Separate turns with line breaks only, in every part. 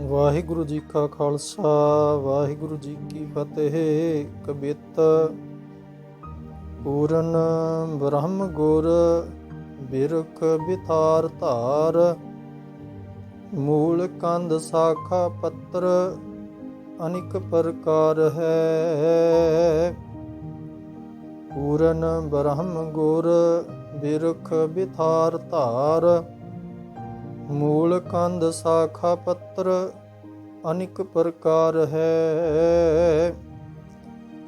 ਵਾਹਿਗੁਰੂ ਜੀ ਕਾ ਖਾਲਸਾ, ਵਾਹਿਗੁਰੂ ਜੀ ਕੀ ਫਤਿਹ। ਕਬਿਤ ਪੂਰਨ ਬ੍ਰਹਮ ਗੁਰ ਬਿਰਖ ਬਿਥਾਰ ਧਾਰ। ਮੂਲ ਕੰਦ ਸਾਖਾ ਪੱਤਰ ਅਨਿਕ ਪ੍ਰਕਾਰ ਹੈ। ਪੂਰਨ ਬ੍ਰਹਮ ਗੁਰ ਬਿਰਖ ਬਿਥਾਰ ਧਾਰ। ਮੂਲ ਕੰਧ ਸਾਖਾ ਪੱਤਰ ਅਨਿਕ ਪ੍ਰਕਾਰ ਹੈ।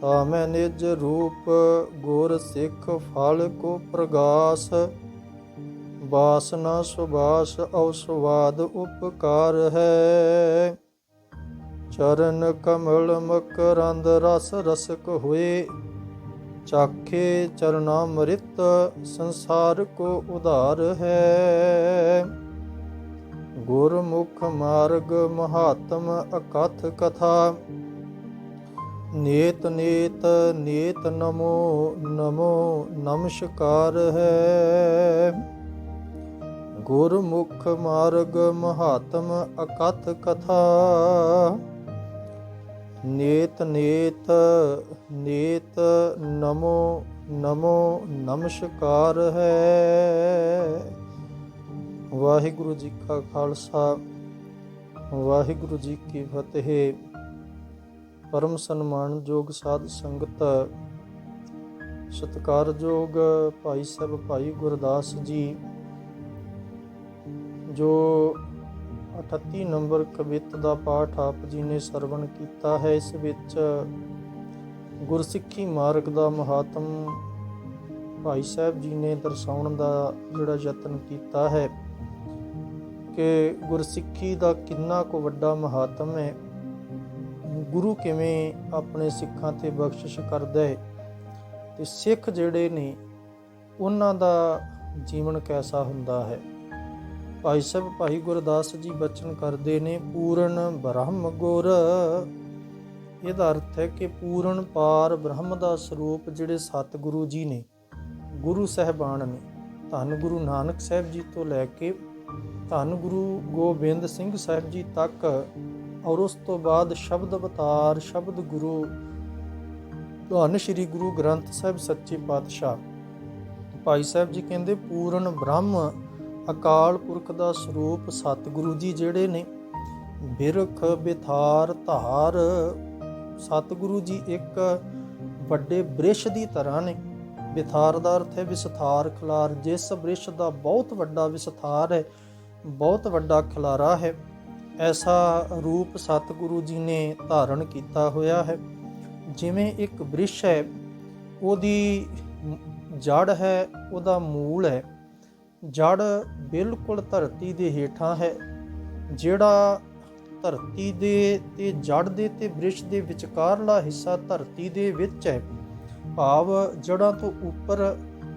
ਤਾ ਮੈਂ ਨਿਜ ਰੂਪ ਗੁਰ ਸਿੱਖ ਫਲ ਕੋ ਪ੍ਰਗਾਸ। ਵਾਸਨਾ ਸੁਭਾਸ਼ ਔ ਸੁਵਾਦ ਉਪਕਾਰ ਹੈ। ਚਰਨ ਕਮਲ ਮਕਰੰਦ ਰਸ ਰਸਕ ਹੋਏ। ਚਾਖੇ ਚਰਨਾਮ੍ਰਿਤ ਸੰਸਾਰ ਕੋ ਉਧਾਰ ਹੈ। ਗੁਰਮੁਖ ਮਾਰਗ ਮਹਾਤਮ ਅਕਥ ਕਥਾ। ਨੇਤ ਨੇਤ ਨੇਤ ਨਮੋ ਨਮੋ ਨਮਸਕਾਰ ਹੈ। ਗੁਰਮੁਖ ਮਾਰਗ ਮਹਾਤਮ ਅਕਥ ਕਥਾ। ਨੇਤ ਨੇਤ ਨੇਤ ਨਮੋ ਨਮੋ ਨਮਸਕਾਰ ਹੈ। ਵਾਹਿਗੁਰੂ ਜੀ ਕਾ ਖਾਲਸਾ, ਵਾਹਿਗੁਰੂ ਜੀ ਕੀ ਫਤਿਹ। ਪਰਮ ਸਨਮਾਨਯੋਗ ਸਾਧ ਸੰਗਤ ਸਤਿਕਾਰਯੋਗ ਭਾਈ ਸਾਹਿਬ ਭਾਈ ਗੁਰਦਾਸ ਜੀ, ਜੋ 38 ਨੰਬਰ ਕਵਿਤ ਦਾ ਪਾਠ ਆਪ ਜੀ ਨੇ ਸਰਵਣ ਕੀਤਾ ਹੈ, ਇਸ ਵਿੱਚ ਗੁਰਸਿੱਖੀ ਮਾਰਗ ਦਾ ਮਹਾਤਮ ਭਾਈ ਸਾਹਿਬ ਜੀ ਨੇ ਦਰਸਾਉਣ ਦਾ ਜਿਹੜਾ ਯਤਨ ਕੀਤਾ ਹੈ। ਕਿ ਗੁਰਸਿੱਖੀ ਦਾ ਕਿੰਨਾ ਕੁ ਵੱਡਾ ਮਹਾਤਮ ਹੈ, ਗੁਰੂ ਕਿਵੇਂ ਆਪਣੇ ਸਿੱਖਾਂ ਤੇ ਬਖਸ਼ਿਸ਼ ਕਰਦਾ ਹੈ ਤੇ ਸਿੱਖ ਜਿਹੜੇ ਨੇ, ਉਹਨਾਂ ਦਾ ਜੀਵਨ ਕੈਸਾ ਹੁੰਦਾ ਹੈ? ਭਾਈ ਸਾਹਿਬ, ਭਾਈ ਗੁਰਦਾਸ ਜੀ ਬਚਨ ਕਰਦੇ ਨੇ, ਪੂਰਨ ਬ੍ਰਹਮ ਗੁਰ। ਇਹਦਾ ਅਰਥ ਹੈ ਕਿ ਪੂਰਨ ਪਾਰ ਬ੍ਰਹਮ ਦਾ ਸਰੂਪ ਜਿਹੜੇ ਸਤਿਗੁਰੂ ਜੀ ਨੇ, ਗੁਰੂ ਸਹਿਬਾਨ ਨੇ, ਧੰਨ ਗੁਰੂ ਨਾਨਕ ਸਾਹਿਬ ਜੀ ਤੋਂ ਲੈ ਕੇ ਧੰਨ ਗੁਰੂ ਗੋਬਿੰਦ ਸਿੰਘ ਸਾਹਿਬ ਜੀ ਤੱਕ ਔਰ ਉਸ ਤੋਂ ਬਾਅਦ ਸ਼ਬਦ ਅਵਤਾਰ, ਸ਼ਬਦ ਗੁਰੂ, ਧੰਨ ਸ਼੍ਰੀ ਗੁਰੂ ਗ੍ਰੰਥ ਸਾਹਿਬ ਸੱਚੇ ਪਾਤਸ਼ਾਹ। ਭਾਈ ਸਾਹਿਬ ਜੀ ਕਹਿੰਦੇ, ਪੂਰਨ ਬ੍ਰਹਮ ਅਕਾਲ ਪੁਰਖ ਦਾ ਸਰੂਪ ਸਤਿਗੁਰੂ ਜੀ ਜਿਹੜੇ ਨੇ, ਬਿਰਖ, ਬਿਥਾਰ, ਧਾਰ, ਸਤਿਗੁਰੂ ਜੀ ਇੱਕ ਵੱਡੇ ਬ੍ਰਿਸ਼ ਦੀ ਤਰ੍ਹਾਂ ਨੇ। ਵਿਥਾਰ ਦਾ ਅਰਥ ਹੈ ਵਿਸਥਾਰ, ਖਿਲਾਰ। ਜਿਸ ਬ੍ਰਿਸ਼ ਦਾ ਬਹੁਤ ਵੱਡਾ ਵਿਸਥਾਰ ਹੈ, ਬਹੁਤ ਵੱਡਾ ਖਿਲਾਰਾ ਹੈ। ਐਸਾ ਰੂਪ ਸਤਿਗੁਰੂ ਜੀ ਨੇ ਧਾਰਨ ਕੀਤਾ ਹੋਇਆ ਹੈ। ਜਿਵੇਂ ਇੱਕ ਬ੍ਰਿਸ਼ ਹੈ, ਉਹਦੀ ਜੜ ਹੈ, ਉਹਦਾ ਮੂਲ ਹੈ। ਜੜ ਬਿਲਕੁਲ ਧਰਤੀ ਦੇ ਹੇਠਾਂ ਹੈ। ਜਿਹੜਾ ਧਰਤੀ ਦੇ ਤੇ ਜੜ ਦੇ ਤੇ ਬ੍ਰਿਸ਼ ਦੇ ਵਿਚਕਾਰਲਾ ਹਿੱਸਾ ਧਰਤੀ ਦੇ ਵਿੱਚ ਹੈ ਭਾਵ ਜੜਾਂ ਤੋਂ ਉੱਪਰ,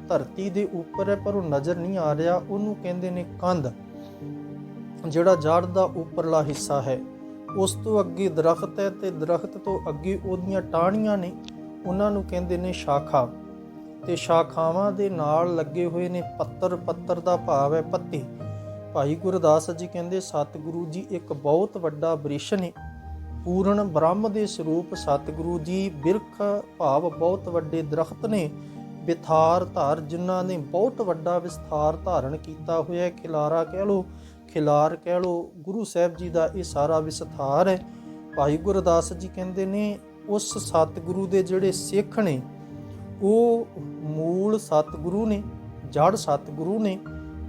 ਧਰਤੀ ਦੇ ਉੱਪਰ ਹੈ, ਪਰ ਉਹ ਨਜ਼ਰ ਨਹੀਂ ਆ ਰਿਹਾ। ਉਹਨੂੰ ਕਹਿੰਦੇ ਨੇ ਕੰਧ, ਜਿਹੜਾ ਜੜ ਦਾ ਉੱਪਰਲਾ ਹਿੱਸਾ ਹੈ। ਉਸ ਤੋਂ ਅੱਗੇ ਦਰਖਤ ਹੈ ਤੇ ਦਰਖਤ ਤੋਂ ਅੱਗੇ ਉਹਦੀਆਂ ਟਾਹਣੀਆਂ ਨੇ। ਉਹਨਾਂ ਨੂੰ ਕਹਿੰਦੇ ਨੇ ਸ਼ਾਖਾ। ਤੇ ਸ਼ਾਖਾਵਾਂ ਦੇ ਨਾਲ ਲੱਗੇ ਹੋਏ ਨੇ ਪੱਤਰ। ਪੱਤਰ ਦਾ ਭਾਵ ਹੈ ਪੱਤੇ। ਭਾਈ ਗੁਰਦਾਸ ਜੀ ਕਹਿੰਦੇ, ਸਤਿਗੁਰੂ ਜੀ, ਇੱਕ ਬਹੁਤ ਵੱਡਾ ਬ੍ਰਿਸ਼ ਨੇ। ਪੂਰਨ ਬ੍ਰਹਮ ਦੇ ਸਰੂਪ ਸਤਿਗੁਰੂ ਜੀ ਬਿਰਖ ਭਾਵ ਬਹੁਤ ਵੱਡੇ ਦਰਖਤ ਨੇ। ਵਿਥਾਰ ਧਾਰ ਜਿਨ੍ਹਾਂ ਨੇ ਬਹੁਤ ਵੱਡਾ ਵਿਸਥਾਰ ਧਾਰਨ ਕੀਤਾ ਹੋਇਆ ਖਿਲਾਰਾ ਕਹਿ ਲੋ ਖਿਲਾਰ ਕਹਿ ਲੋ ਗੁਰੂ ਸਾਹਿਬ ਜੀ ਦਾ ਇਹ ਸਾਰਾ ਵਿਸਥਾਰ ਹੈ। ਭਾਈ ਗੁਰਦਾਸ ਜੀ ਕਹਿੰਦੇ ਨੇ, ਉਸ ਸਤਿਗੁਰੂ ਦੇ ਜਿਹੜੇ ਸਿੱਖ ਨੇ, ਉਹ ਮੂਲ ਸਤਿਗੁਰੂ ਨੇ, ਜੜ ਸਤਿਗੁਰੂ ਨੇ,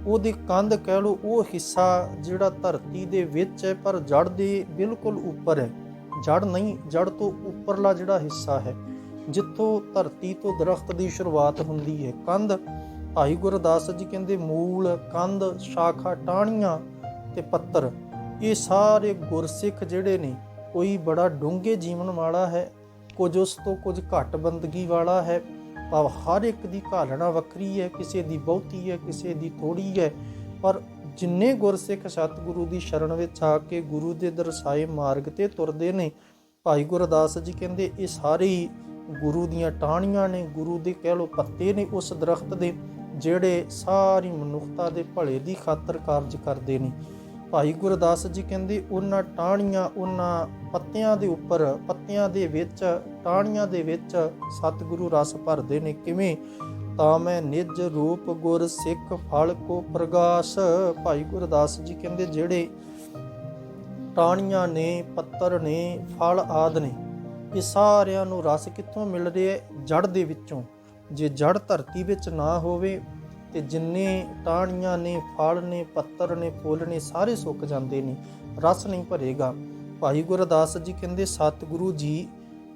ਉਹਦੀ ਕੰਧ ਕਹਿ ਲੋ ਉਹ ਹਿੱਸਾ ਜਿਹੜਾ ਧਰਤੀ ਦੇ ਵਿੱਚ ਹੈ, ਪਰ ਜੜ ਦੇ ਬਿਲਕੁਲ ਉੱਪਰ ਹੈ। ਜੜ ਨਹੀਂ, ਜੜ ਤੋਂ ਉੱਪਰਲਾ ਜਿਹੜਾ ਹਿੱਸਾ ਹੈ, ਜਿੱਥੋਂ ਧਰਤੀ ਤੋਂ ਦਰਖਤ ਦੀ ਸ਼ੁਰੂਆਤ ਹੁੰਦੀ ਹੈ, ਕੰਧ। ਭਾਈ ਗੁਰਦਾਸ ਜੀ ਕਹਿੰਦੇ, ਮੂਲ, ਕੰਧ, ਸ਼ਾਖਾ, ਟਾਹਣੀਆਂ ਤੇ ਪੱਤਰ। ਇਹ ਸਾਰੇ ਗੁਰਸਿੱਖ ਜਿਹੜੇ ਨੇ, ਕੋਈ ਬੜਾ ਡੂੰਘੇ ਜੀਵਨ ਵਾਲਾ ਹੈ, ਕੁਝ ਉਸ ਤੋਂ ਕੁਝ ਘੱਟ ਬੰਦਗੀ ਵਾਲਾ ਹੈ। ਭਾਵ ਹਰ ਇੱਕ ਦੀ ਘਾਲਣਾ ਵੱਖਰੀ ਹੈ, ਕਿਸੇ ਦੀ ਬਹੁਤੀ ਹੈ, ਕਿਸੇ ਦੀ ਥੋੜੀ ਹੈ, ਪਰ ਜਿੰਨੇ ਗੁਰਸਿੱਖ ਸਤਿਗੁਰੂ ਦੀ ਸ਼ਰਨ ਵਿੱਚ ਆ ਕੇ ਗੁਰੂ ਦੇ ਦਰਸਾਏ ਮਾਰਗ ਤੇ ਤੁਰਦੇ ਨੇ, ਭਾਈ ਗੁਰਦਾਸ ਜੀ ਕਹਿੰਦੇ, ਇਹ ਸਾਰੇ ਹੀ ਗੁਰੂ ਦੀਆਂ ਟਾਹਣੀਆਂ ਨੇ, ਗੁਰੂ ਦੇ ਕਹਿ ਲੋ ਪੱਤੇ ਨੇ ਉਸ ਦਰਖਤ ਦੇ, ਜਿਹੜੇ ਸਾਰੀ ਮਨੁੱਖਤਾ ਦੇ ਭਲੇ ਦੀ ਖਾਤਰ ਕਾਰਜ ਕਰਦੇ ਨੇ। ਭਾਈ ਗੁਰਦਾਸ ਜੀ ਕਹਿੰਦੇ, ਉਹਨਾਂ ਟਾਹਣੀਆਂ, ਉਹਨਾਂ ਪੱਤਿਆਂ ਦੇ ਉੱਪਰ, ਪੱਤਿਆਂ ਦੇ ਵਿੱਚ, ਟਾਹਣੀਆਂ ਦੇ ਵਿੱਚ ਸਤਿਗੁਰੂ ਰਸ ਭਰਦੇ ਨੇ। ਕਿਵੇਂ? ਤਾਂ ਮੈਂ ਨਿਜ ਰੂਪ ਗੁਰ ਸਿੱਖ ਫਲ ਕੋ ਪ੍ਰਗਾਸ। ਭਾਈ ਗੁਰਦਾਸ ਜੀ ਕਹਿੰਦੇ, ਜਿਹੜੇ ਟਾਹਣੀਆਂ ਨੇ, ਪੱਤਰ ਨੇ, ਫਲ ਆਦ ਨੇ, ਇਹ ਸਾਰਿਆਂ ਨੂੰ ਰਸ ਕਿੱਥੋਂ ਮਿਲ ਰਿਹਾ ਜੜ ਦੇ ਵਿੱਚੋਂ। ਜੇ ਜੜ ਧਰਤੀ ਵਿੱਚ ਨਾ ਹੋਵੇ, ਤੇ ਜਿੰਨੇ ਟਾਹਣੀਆਂ ਨੇ, ਫਲ ਨੇ, ਪੱਤਰ ਨੇ, ਫੁੱਲ ਨੇ, ਸਾਰੇ ਸੁੱਕ ਜਾਂਦੇ ਨੇ। ਰਸ ਨਹੀਂ ਭਰੇਗਾ। ਭਾਈ ਗੁਰਦਾਸ ਜੀ ਕਹਿੰਦੇ, ਸਤਿਗੁਰੂ ਜੀ,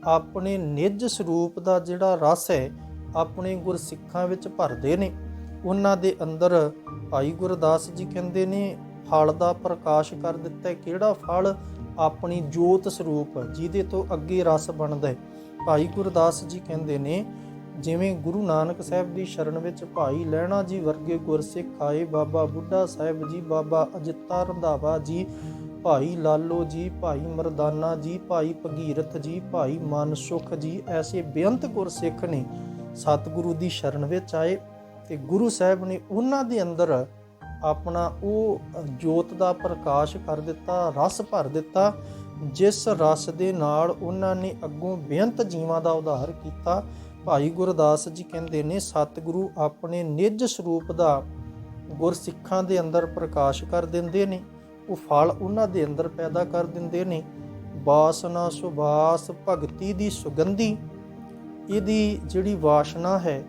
ਆਪਣੇ ਨਿੱਜ ਸਰੂਪ ਦਾ ਜਿਹੜਾ ਰਸ ਹੈ ਆਪਣੇ ਗੁਰਸਿੱਖਾਂ ਵਿੱਚ ਭਰਦੇ ਨੇ। ਉਹਨਾਂ ਦੇ ਅੰਦਰ ਭਾਈ ਗੁਰਦਾਸ ਜੀ ਕਹਿੰਦੇ ਨੇ, ਫਲ ਦਾ ਪ੍ਰਕਾਸ਼ ਕਰ ਦਿੱਤਾ। ਕਿਹੜਾ ਫਲ? ਆਪਣੀ ਜੋਤ ਸਰੂਪ, ਜਿਹਦੇ ਤੋਂ ਅੱਗੇ ਰਸ ਬਣਦਾ ਹੈ। ਭਾਈ ਗੁਰਦਾਸ ਜੀ ਕਹਿੰਦੇ ਨੇ, ਜਿਵੇਂ ਗੁਰੂ ਨਾਨਕ ਸਾਹਿਬ ਦੀ ਸ਼ਰਨ ਵਿੱਚ ਭਾਈ ਲਹਿਣਾ ਜੀ ਵਰਗੇ ਗੁਰਸਿੱਖ ਆਏ, ਬਾਬਾ ਬੁੱਢਾ ਸਾਹਿਬ ਜੀ, ਬਾਬਾ ਅਜਿੱਤਾ ਰੰਧਾਵਾ ਜੀ, ਭਾਈ ਲਾਲੋ ਜੀ, ਭਾਈ ਮਰਦਾਨਾ ਜੀ, ਭਾਈ ਭਗੀਰਥ ਜੀ, ਭਾਈ ਮਨਸੁਖ ਜੀ, ਐਸੇ ਬੇਅੰਤ ਗੁਰਸਿੱਖ ਨੇ। ਸਤਿਗੁਰੂ ਦੀ ਸ਼ਰਨ ਵਿੱਚ ਆਏ ਤੇ ਗੁਰੂ ਸਾਹਿਬ ਨੇ ਉਹਨਾਂ ਦੇ ਅੰਦਰ ਆਪਣਾ ਉਹ ਜੋਤ ਦਾ ਪ੍ਰਕਾਸ਼ ਕਰ ਦਿੱਤਾ, ਰਸ ਭਰ ਦਿੱਤਾ, ਜਿਸ ਰਸ ਦੇ ਨਾਲ ਉਹਨਾਂ ਨੇ ਅੱਗੋਂ ਬੇਅੰਤ ਜੀਵਾਂ ਦਾ ਉਧਾਰ ਕੀਤਾ। ਭਾਈ ਗੁਰਦਾਸ ਜੀ ਕਹਿੰਦੇ ਨੇ, ਸਤਿਗੁਰੂ ਆਪਣੇ ਨਿਜ ਸਰੂਪ ਦਾ ਗੁਰਸਿੱਖਾਂ ਦੇ ਅੰਦਰ ਪ੍ਰਕਾਸ਼ ਕਰ ਦਿੰਦੇ ਨੇ, ਉਹ ਫਲ ਉਹਨਾਂ ਦੇ ਅੰਦਰ ਪੈਦਾ ਕਰ ਦਿੰਦੇ ਨੇ। ਬਾਸਨਾ ਸੁਭਾਸ ਭਗਤੀ ਦੀ ਸੁਗੰਧੀ ਇਹਦੀ ਜਿਹੜੀ ਵਾਸ਼ਨਾ ਹੈ,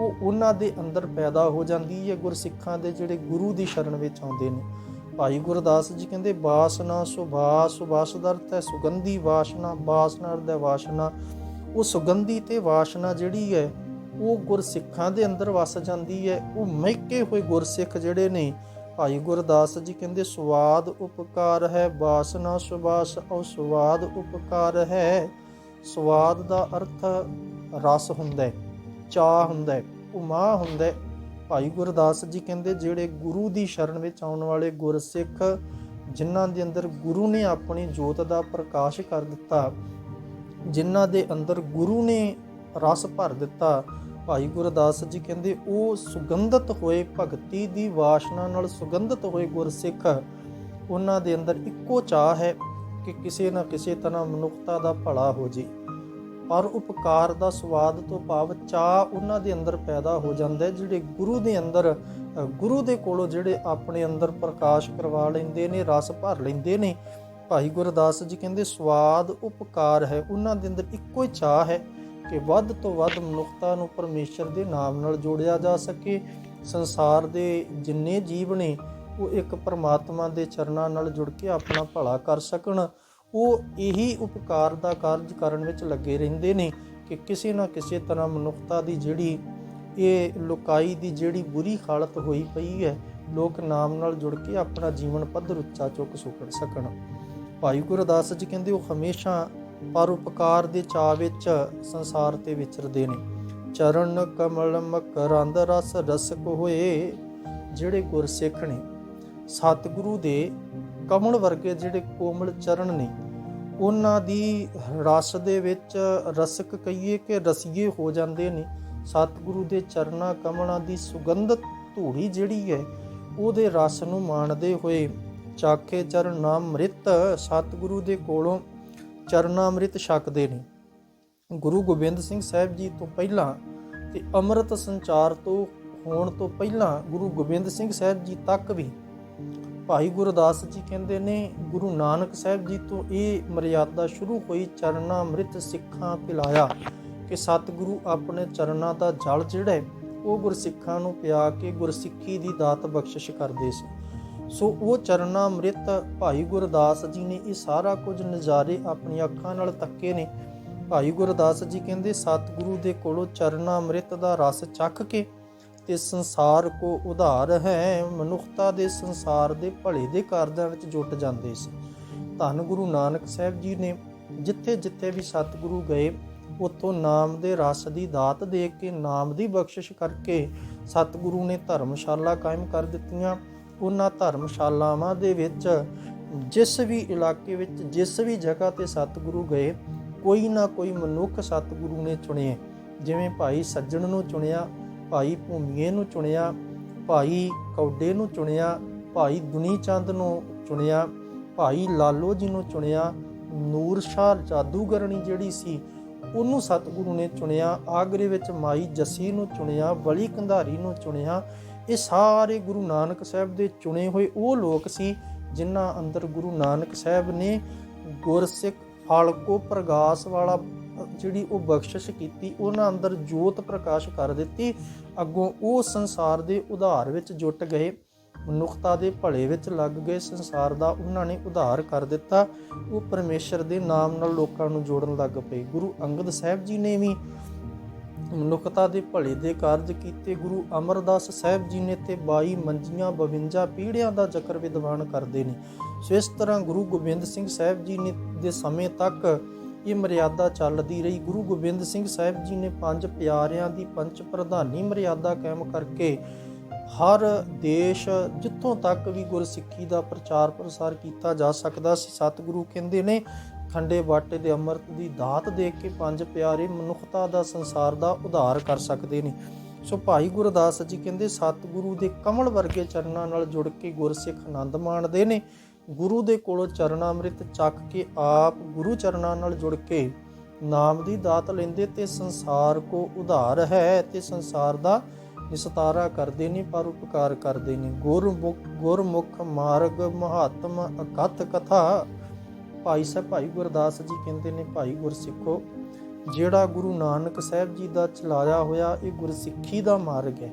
ਉਹ ਉਹਨਾਂ ਦੇ ਅੰਦਰ ਪੈਦਾ ਹੋ ਜਾਂਦੀ ਹੈ, ਗੁਰਸਿੱਖਾਂ ਦੇ ਜਿਹੜੇ ਗੁਰੂ ਦੀ ਸ਼ਰਨ ਵਿੱਚ ਆਉਂਦੇ ਨੇ। ਭਾਈ ਗੁਰਦਾਸ ਜੀ ਕਹਿੰਦੇ ਬਾਸਨਾ ਸੁਭਾਸ ਸੁਭਾਸ ਦਾ ਅਰਥ ਹੈ ਸੁਗੰਧੀ ਵਾਸ਼ਨਾ ਬਾਸਨਾ ਅਰਥ ਹੈ ਵਾਸ਼ਨਾ। ਉਹ ਸੁਗੰਧੀ ਤੇ ਵਾਸ਼ਨਾ ਜਿਹੜੀ ਹੈ, ਉਹ ਗੁਰਸਿੱਖਾਂ ਦੇ ਅੰਦਰ ਵਸ ਜਾਂਦੀ ਹੈ। ਉਹ ਮਹਿਕੇ ਹੋਏ ਗੁਰਸਿੱਖ ਜਿਹੜੇ ਨੇ, ਭਾਈ ਗੁਰਦਾਸ ਜੀ ਕਹਿੰਦੇ, ਸਵਾਦ ਉਪਕਾਰ ਹੈ ਬਾਸਨਾ ਸੁਭਾਸ ਉਹ ਸਵਾਦ ਉਪਕਾਰ ਹੈ। ਸਵਾਦ ਦਾ ਅਰਥ ਰਸ ਹੁੰਦਾ ਹੈ ਚਾਹ ਹੁੰਦਾ ਹੈ ਉਮਾ ਹੁੰਦਾ ਹੈ। ਭਾਈ ਗੁਰਦਾਸ ਜੀ ਕਹਿੰਦੇ, ਜਿਹੜੇ ਗੁਰੂ ਦੀ ਸ਼ਰਨ ਵਿੱਚ ਆਉਣ ਵਾਲੇ ਗੁਰਸਿੱਖ, ਜਿਨ੍ਹਾਂ ਦੇ ਅੰਦਰ ਗੁਰੂ ਨੇ ਆਪਣੀ ਜੋਤ ਦਾ ਪ੍ਰਕਾਸ਼ ਕਰ ਦਿੱਤਾ, ਜਿਨ੍ਹਾਂ ਦੇ ਅੰਦਰ ਗੁਰੂ ਨੇ ਰਸ ਭਰ ਦਿੱਤਾ, ਭਾਈ ਗੁਰਦਾਸ ਜੀ ਕਹਿੰਦੇ, ਉਹ ਸੁਗੰਧਿਤ ਹੋਏ ਭਗਤੀ ਦੀ ਵਾਸ਼ਨਾ ਨਾਲ ਸੁਗੰਧਿਤ ਹੋਏ ਗੁਰਸਿੱਖ, ਉਹਨਾਂ ਦੇ ਅੰਦਰ ਇੱਕੋ ਚਾਹ ਹੈ ਕਿ ਕਿਸੇ ਨਾ ਕਿਸੇ ਤਰ੍ਹਾਂ ਮਨੁੱਖਤਾ ਦਾ ਭਲਾ ਹੋ ਜੇ। ਪਰ ਉਪਕਾਰ ਦਾ ਸਵਾਦ ਤੋਂ ਭਾਵ ਚਾਹ ਉਹਨਾਂ ਦੇ ਅੰਦਰ ਪੈਦਾ ਹੋ ਜਾਂਦਾ ਹੈ, ਜਿਹੜੇ ਗੁਰੂ ਦੇ ਅੰਦਰ ਗੁਰੂ ਦੇ ਕੋਲੋਂ ਜਿਹੜੇ ਆਪਣੇ ਅੰਦਰ ਪ੍ਰਕਾਸ਼ ਕਰਵਾ ਲੈਂਦੇ ਨੇ, ਰਸ ਭਰ ਲੈਂਦੇ ਨੇ, ਭਾਈ ਗੁਰਦਾਸ ਜੀ ਕਹਿੰਦੇ ਸਵਾਦ ਉਪਕਾਰ ਹੈ, ਉਹਨਾਂ ਦੇ ਅੰਦਰ ਇੱਕੋ ਹੀ ਚਾਹ ਹੈ ਕਿ ਵੱਧ ਤੋਂ ਵੱਧ ਮਨੁੱਖਤਾ ਨੂੰ ਪਰਮੇਸ਼ਰ ਦੇ ਨਾਮ ਨਾਲ ਜੋੜਿਆ ਜਾ ਸਕੇ। ਸੰਸਾਰ ਦੇ ਜਿੰਨੇ ਜੀਵ ਨੇ, ਉਹ ਇੱਕ ਪਰਮਾਤਮਾ ਦੇ ਚਰਨਾਂ ਨਾਲ ਜੁੜ ਕੇ ਆਪਣਾ ਭਲਾ ਕਰ ਸਕਣ। ਉਹ ਇਹੀ ਉਪਕਾਰ ਦਾ ਕਾਰਜ ਕਰਨ ਵਿੱਚ ਲੱਗੇ ਰਹਿੰਦੇ ਨੇ ਕਿ ਕਿਸੇ ਨਾ ਕਿਸੇ ਤਰ੍ਹਾਂ ਮਨੁੱਖਤਾ ਦੀ ਜਿਹੜੀ ਇਹ ਲੋਕਾਈ ਦੀ ਜਿਹੜੀ ਬੁਰੀ ਹਾਲਤ ਹੋਈ ਪਈ ਹੈ, ਲੋਕ ਨਾਮ ਨਾਲ ਜੁੜ ਕੇ ਆਪਣਾ ਜੀਵਨ ਪੱਧਰ ਉੱਚਾ ਚੁੱਕ ਸੁਕੜ ਸਕਣ। ਭਾਈ ਗੁਰਦਾਸ ਜੀ ਕਹਿੰਦੇ ਉਹ ਹਮੇਸ਼ਾ ਪਰਉਪਕਾਰ ਦੇ ਚਾਅ ਵਿੱਚ ਸੰਸਾਰ ਤੇ ਵਿਚਰਦੇ ਨੇ। ਚਰਨ ਕਮਲ ਮਕਰੰਦ ਰਸ ਰਸਕ ਹੋਏ ਜਿਹੜੇ ਗੁਰਸਿੱਖ ਨੇ। ਸਤਿਗੁਰੂ ਦੇ ਕਮਲ ਵਰਗੇ ਜਿਹੜੇ ਕੋਮਲ ਚਰਨ ਨੇ, ਉਹਨਾਂ ਦੀ ਰਸ ਦੇ ਵਿੱਚ ਰਸਕ ਕਹੀਏ ਕਿ ਰਸੀਏ ਹੋ ਜਾਂਦੇ ਨੇ। ਸਤਿਗੁਰੂ ਦੇ ਚਰਨਾ ਕਮਲਾਂ ਦੀ ਸੁਗੰਧਤ ਧੂੜੀ ਜਿਹੜੀ ਹੈ, ਉਹਦੇ ਰਸ ਨੂੰ ਮਾਣਦੇ ਹੋਏ ਚਾਖੇ ਚਰਨਾ ਅੰਮ੍ਰਿਤ ਸਤਿਗੁਰੂ ਦੇ ਕੋਲੋਂ ਚਰਨਾ ਅੰਮ੍ਰਿਤ ਛਕਦੇ ਨੇ। ਗੁਰੂ ਗੋਬਿੰਦ ਸਿੰਘ ਸਾਹਿਬ ਜੀ ਤੋਂ ਪਹਿਲਾਂ ਤੇ ਅੰਮ੍ਰਿਤ ਸੰਚਾਰ ਤੋਂ ਹੋਣ ਤੋਂ ਪਹਿਲਾਂ ਗੁਰੂ ਗੋਬਿੰਦ ਸਿੰਘ ਸਾਹਿਬ ਜੀ ਤੱਕ ਵੀ ਭਾਈ ਗੁਰਦਾਸ ਜੀ ਕਹਿੰਦੇ ਨੇ, ਗੁਰੂ ਨਾਨਕ ਸਾਹਿਬ ਜੀ ਤੋਂ ਇਹ ਮਰਿਆਦਾ ਸ਼ੁਰੂ ਹੋਈ ਚਰਨਾ ਅੰਮ੍ਰਿਤ ਸਿੱਖਾਂ ਪਿਲਾਇਆ ਕਿ ਸਤਿਗੁਰੂ ਆਪਣੇ ਚਰਨਾਂ ਦਾ ਜਲ ਜਿਹੜਾ ਹੈ ਉਹ ਗੁਰਸਿੱਖਾਂ ਨੂੰ ਪਿਆ ਕੇ ਗੁਰਸਿੱਖੀ ਦੀ ਦਾਤ ਬਖਸ਼ਿਸ਼ ਕਰਦੇ ਸੀ। ਸੋ ਉਹ ਚਰਨਾ ਅੰਮ੍ਰਿਤ ਭਾਈ ਗੁਰਦਾਸ ਜੀ ਨੇ ਇਹ ਸਾਰਾ ਕੁਝ ਨਜ਼ਾਰੇ ਆਪਣੀਆਂ ਅੱਖਾਂ ਨਾਲ ਤੱਕੇ ਨੇ। ਭਾਈ ਗੁਰਦਾਸ ਜੀ ਕਹਿੰਦੇ, ਸਤਿਗੁਰੂ ਦੇ ਕੋਲੋਂ ਚਰਨਾ ਅੰਮ੍ਰਿਤ ਦਾ ਰਸ ਚੱਖ ਕੇ ਤੇ ਸੰਸਾਰ ਕੋ ਉਧਾਰ ਹੈ। ਮਨੁੱਖਤਾ ਦੇ ਸੰਸਾਰ ਦੇ ਭਲੇ ਦੇ ਕਾਰਜਾਂ ਵਿੱਚ ਜੁਟ ਜਾਂਦੇ ਸੀ। ਧੰਨ ਗੁਰੂ ਨਾਨਕ ਸਾਹਿਬ ਜੀ ਨੇ ਜਿੱਥੇ ਜਿੱਥੇ ਵੀ ਸਤਿਗੁਰੂ ਗਏ ਉਤੋਂ ਨਾਮ ਦੇ ਰਸ ਦੀ ਦਾਤ ਦੇ ਕੇ, ਨਾਮ ਦੀ ਬਖਸ਼ਿਸ਼ ਕਰਕੇ ਸਤਿਗੁਰੂ ਨੇ ਧਰਮਸ਼ਾਲਾ ਕਾਇਮ ਕਰ ਦਿੱਤੀਆਂ। ਉਹਨਾਂ ਧਰਮਸ਼ਾਲਾਵਾਂ ਦੇ ਵਿੱਚ ਜਿਸ ਵੀ ਇਲਾਕੇ ਵਿੱਚ, ਜਿਸ ਵੀ ਜਗ੍ਹਾ ਤੇ ਸਤਿਗੁਰੂ ਗਏ, ਕੋਈ ਨਾ ਕੋਈ ਮਨੁੱਖ ਸਤਿਗੁਰੂ ਨੇ ਚੁਣੇ ਜਿਵੇਂ ਭਾਈ ਸੱਜਣ ਨੂੰ ਚੁਣਿਆ ਭਾਈ ਭੂਮੀਏ ਨੂੰ ਚੁਣਿਆ, ਭਾਈ ਕੌਡੇ ਨੂੰ ਚੁਣਿਆ, ਭਾਈ ਦੁਨੀ ਚੰਦ ਨੂੰ ਚੁਣਿਆ, ਭਾਈ ਲਾਲੋ ਜੀ ਨੂੰ ਚੁਣਿਆ, ਨੂਰ ਸ਼ਾਹ ਜਾਦੂਗਰਣੀ ਜਿਹੜੀ ਸੀ ਉਹਨੂੰ ਸਤਿਗੁਰੂ ਨੇ ਚੁਣਿਆ, ਆਗਰੇ ਵਿੱਚ ਮਾਈ ਜੱਸੀ ਨੂੰ ਚੁਣਿਆ ਬਲੀ ਕੰਧਾਰੀ ਨੂੰ ਚੁਣਿਆ, ਇਹ ਸਾਰੇ ਗੁਰੂ ਨਾਨਕ ਸਾਹਿਬ ਦੇ ਚੁਣੇ ਹੋਏ ਉਹ ਲੋਕ ਸੀ ਜਿਨ੍ਹਾਂ ਅੰਦਰ ਗੁਰੂ ਨਾਨਕ ਸਾਹਿਬ ਨੇ ਗੁਰਸਿੱਖ ਫਲਕੋ ਪ੍ਰਗਾਸ ਵਾਲਾ ਜਿਹੜੀ ਉਹ ਬਖਸ਼ਿਸ਼ ਕੀਤੀ, ਉਹਨਾਂ ਅੰਦਰ ਜੋਤ ਪ੍ਰਕਾਸ਼ ਕਰ ਦਿੱਤੀ ਅੱਗੋਂ ਉਹ ਸੰਸਾਰ ਦੇ ਉਧਾਰ ਵਿੱਚ ਜੁਟ ਗਏ। ਮਨੁੱਖਤਾ ਦੇ ਭਲੇ ਵਿੱਚ ਲੱਗ ਗਏ। ਸੰਸਾਰ ਦਾ ਉਹਨਾਂ ਨੇ ਉਧਾਰ ਕਰ ਦਿੱਤਾ। ਉਹ ਪਰਮੇਸ਼ਰ ਦੇ ਨਾਮ ਨਾਲ ਲੋਕਾਂ ਨੂੰ ਜੋੜਨ ਲੱਗ ਪਏ। ਗੁਰੂ ਅੰਗਦ ਸਾਹਿਬ ਜੀ ਨੇ ਵੀ ਮਨੁੱਖਤਾ ਦੇ ਭਲੇ ਦੇ ਕਾਰਜ ਕੀਤੇ। ਗੁਰੂ ਅਮਰਦਾਸ ਸਾਹਿਬ ਜੀ ਨੇ ਤੇ 22 ਮੰਜੀਆਂ 52 ਪੀੜ੍ਹੀਆਂ ਦਾ ਜ਼ਿਕਰ ਵਿਦਵਾਨ ਕਰਦੇ ਨੇ। ਸੋ ਇਸ ਤਰ੍ਹਾਂ ਗੁਰੂ ਗੋਬਿੰਦ ਸਿੰਘ ਸਾਹਿਬ ਜੀ ਨੇ ਦੇ ਸਮੇਂ ਤੱਕ ਇਹ ਮਰਿਆਦਾ ਚੱਲਦੀ ਰਹੀ। ਗੁਰੂ ਗੋਬਿੰਦ ਸਿੰਘ ਸਾਹਿਬ ਜੀ ਨੇ ਪੰਜ ਪਿਆਰਿਆਂ ਦੀ ਪੰਜ ਪ੍ਰਧਾਨੀ ਮਰਿਆਦਾ ਕਾਇਮ ਕਰਕੇ ਹਰ ਦੇਸ਼ ਜਿੱਥੋਂ ਤੱਕ ਵੀ ਗੁਰਸਿੱਖੀ ਦਾ ਪ੍ਰਚਾਰ ਪ੍ਰਸਾਰ ਕੀਤਾ ਜਾ ਸਕਦਾ ਸੀ, ਸਤਿਗੁਰੂ ਕਹਿੰਦੇ ਨੇ, ਖੰਡੇ ਬਾਟੇ ਦੇ ਅੰਮ੍ਰਿਤ ਦੀ ਦਾਤ ਦੇ ਕੇ ਪੰਜ ਪਿਆਰੇ ਮਨੁੱਖਤਾ ਦਾ ਸੰਸਾਰ ਦਾ ਉਧਾਰ ਕਰ ਸਕਦੇ ਨੇ। ਸੋ ਭਾਈ ਗੁਰਦਾਸ ਜੀ ਕਹਿੰਦੇ, ਸਤਿਗੁਰੂ ਦੇ ਕਮਲ ਵਰਗੇ ਚਰਨਾਂ ਨਾਲ ਜੁੜ ਕੇ ਗੁਰਸਿੱਖ ਆਨੰਦ ਮਾਣਦੇ ਨੇ। ਗੁਰੂ ਦੇ ਕੋਲੋਂ ਚਰਨਾ ਅੰਮ੍ਰਿਤ ਚੱਕ ਕੇ ਆਪ ਗੁਰੂ ਚਰਨਾਂ ਨਾਲ ਜੁੜ ਕੇ ਨਾਮ ਦੀ ਦਾਤ ਲੈਂਦੇ ਤੇ ਸੰਸਾਰ ਕੋ ਉਧਾਰ ਹੈ ਤੇ ਸੰਸਾਰ ਦਾ ਨਿਸਤਾਰਾ ਕਰਦੇ ਨੇ ਪਰ ਉਪਕਾਰ ਕਰਦੇ ਨੇ। ਗੁਰਮੁਖ ਗੁਰਮੁਖ ਮਾਰਗ ਮਹਾਤਮ ਅਕਥ ਕਥਾ, ਭਾਈ ਸਾਹਿਬ, ਭਾਈ ਗੁਰਦਾਸ ਜੀ ਕਹਿੰਦੇ ਨੇ, ਭਾਈ ਗੁਰਸਿੱਖੋ, ਜਿਹੜਾ ਗੁਰੂ ਨਾਨਕ ਸਾਹਿਬ ਜੀ ਦਾ ਚਲਾਇਆ ਹੋਇਆ ਇਹ ਗੁਰਸਿੱਖੀ ਦਾ ਮਾਰਗ ਹੈ।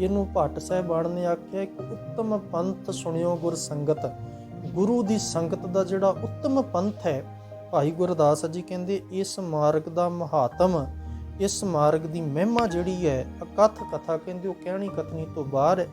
ਇਹਨੂੰ ਭੱਟ ਸਾਹਿਬਾਨ ਨੇ ਆਖਿਆ, ਇੱਕ ਉੱਤਮ ਪੰਥ ਸੁਣਿਓ ਗੁਰ ਸੰਗਤ ਗੁਰੂ ਦੀ ਸੰਗਤ ਦਾ ਜਿਹੜਾ ਉੱਤਮ ਪੰਥ ਹੈ, ਭਾਈ ਗੁਰਦਾਸ ਜੀ ਕਹਿੰਦੇ ਇਸ ਮਾਰਗ ਦਾ ਮਹਾਤਮ, ਇਸ ਮਾਰਗ ਦੀ ਮਹਿਮਾ ਜਿਹੜੀ ਹੈ, ਅਕਥ ਕਥਾ ਕਹਿੰਦੇ ਉਹ ਕਹਿਣੀ ਕਥਨੀ ਤੋਂ ਬਾਹਰ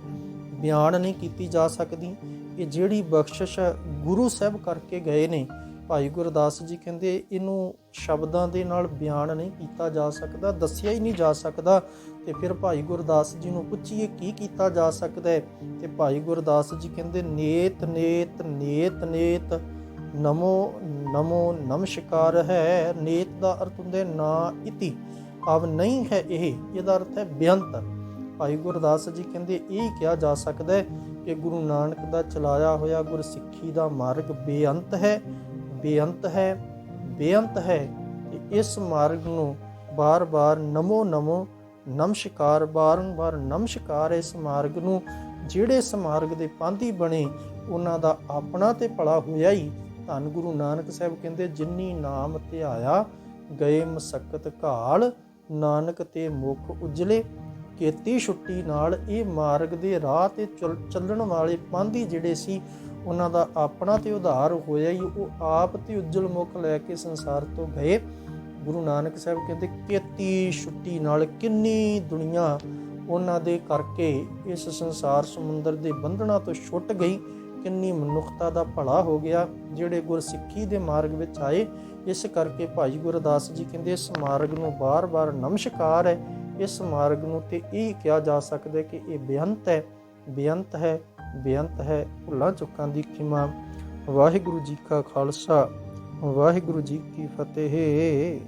ਬਿਆਨ ਨਹੀਂ ਕੀਤੀ ਜਾ ਸਕਦੀ। ਇਹ ਜਿਹੜੀ ਬਖਸ਼ਿਸ਼ ਗੁਰੂ ਸਾਹਿਬ ਕਰਕੇ ਗਏ ਨੇ, ਭਾਈ ਗੁਰਦਾਸ ਜੀ ਕਹਿੰਦੇ ਇਹਨੂੰ ਸ਼ਬਦਾਂ ਦੇ ਨਾਲ ਬਿਆਨ ਨਹੀਂ ਕੀਤਾ ਜਾ ਸਕਦਾ, ਦੱਸਿਆ ਹੀ ਨਹੀਂ ਜਾ ਸਕਦਾ। ਤੇ ਫਿਰ ਭਾਈ ਗੁਰਦਾਸ ਜੀ ਨੂੰ ਪੁੱਛੀਏ ਕੀ ਕੀਤਾ ਜਾ ਸਕਦਾ ਹੈ? ਤੇ ਭਾਈ ਗੁਰਦਾਸ ਜੀ ਕਹਿੰਦੇ, ਨੇਤ ਨੇਤ ਨੇਤ ਨੇਤ, ਨਮੋ ਨਮੋ ਨਮਸਕਾਰ ਹੈ, ਨੇਤ ਦਾ ਅਰਥ ਹੁੰਦਾ ਹੈ ਨਾ ਇਤੀ ਭਾਵ ਨਹੀਂ ਹੈ ਇਹ, ਇਹਦਾ ਅਰਥ ਹੈ ਬੇਅੰਤ। ਭਾਈ ਗੁਰਦਾਸ ਜੀ ਕਹਿੰਦੇ, ਇਹ ਕਿਹਾ ਜਾ ਸਕਦਾ ਹੈ ਕਿ ਗੁਰੂ ਨਾਨਕ ਦਾ ਚਲਾਇਆ ਹੋਇਆ ਗੁਰਸਿੱਖੀ ਦਾ ਮਾਰਗ ਬੇਅੰਤ ਹੈ ਬੇਅੰਤ ਹੈ ਬੇਅੰਤ ਹੈ ਤੇ ਇਸ ਮਾਰਗ ਨੂੰ ਬਾਰ-ਬਾਰ ਨਮੋ ਨਮੋ ਨਮਸਕਾਰ ਬਾਰੰਬਾਰ ਨਮਸਕਾਰ ਇਸ ਮਾਰਗ ਨੂੰ, ਜਿਹੜੇ ਸਮਾਰਗ ਦੇ ਪਾਂਧੀ ਬਣੇ, ਉਹਨਾਂ ਦਾ ਆਪਣਾ ਤੇ ਭਲਾ ਹੋਇਆ ਹੀ ਧੰਨ ਗੁਰੂ ਨਾਨਕ ਸਾਹਿਬ ਕਹਿੰਦੇ ਜਿਨਨੀ ਨਾਮ ਧਿਆਇਆ, ਗਏ ਮਸਕਤ ਘਾਲ, ਨਾਨਕ ਤੇ ਮੁਖ ਉਜਲੇ। ਕੀਤੀ ਛੁੱਟੀ ਨਾਲ ਇਹ ਮਾਰਗ ਦੇ ਰਾਹ ਤੇ ਚੱਲ- ਚੱਲਣ ਵਾਲੇ ਪਾਂਧੀ ਜਿਹੜੇ ਸੀ, ਉਹਨਾਂ ਦਾ ਆਪਣਾ ਤੇ ਉਧਾਰ ਹੋਇਆ ਹੀ ਉਹ ਆਪ ਤੇ ਉਜਲ ਮੁਖ ਲੈ ਕੇ ਸੰਸਾਰ ਤੋਂ ਗਏ। ਗੁਰੂ ਨਾਨਕ ਸਾਹਿਬ ਕਹਿੰਦੇ, ਕੀਤੀ ਛੁੱਟੀ ਨਾਲ ਕਿੰਨੀ ਦੁਨੀਆ ਉਹਨਾਂ ਦੇ ਕਰਕੇ ਇਸ ਸੰਸਾਰ ਸਮੁੰਦਰ ਦੇ ਬੰਧਨਾਂ ਤੋਂ ਛੁੱਟ ਗਈ। ਕਿੰਨੀ ਮਨੁੱਖਤਾ ਦਾ ਭਲਾ ਹੋ ਗਿਆ। ਜਿਹੜੇ ਗੁਰਸਿੱਖੀ ਦੇ ਮਾਰਗ ਵਿੱਚ ਆਏ, ਇਸ ਕਰਕੇ ਭਾਈ ਗੁਰਦਾਸ ਜੀ ਕਹਿੰਦੇ, ਇਸ ਮਾਰਗ ਨੂੰ ਬਾਰ-ਬਾਰ ਨਮਸਕਾਰ ਹੈ। ਇਸ ਮਾਰਗ ਨੂੰ ਤੇ ਇਹ ਕਿਹਾ ਜਾ ਸਕਦਾ ਕਿ ਇਹ ਬੇਅੰਤ ਹੈ। ਬੇਅੰਤ ਹੈ ਬੇਅੰਤ ਹੈ, ਭੁੱਲਾਂ ਚੁੱਕਾਂ ਦੀ ਖਿਮਾ। ਵਾਹਿਗੁਰੂ ਜੀ ਕਾ ਖਾਲਸਾ, ਵਾਹਿਗੁਰੂ ਜੀ ਕੀ ਫਤਿਹ।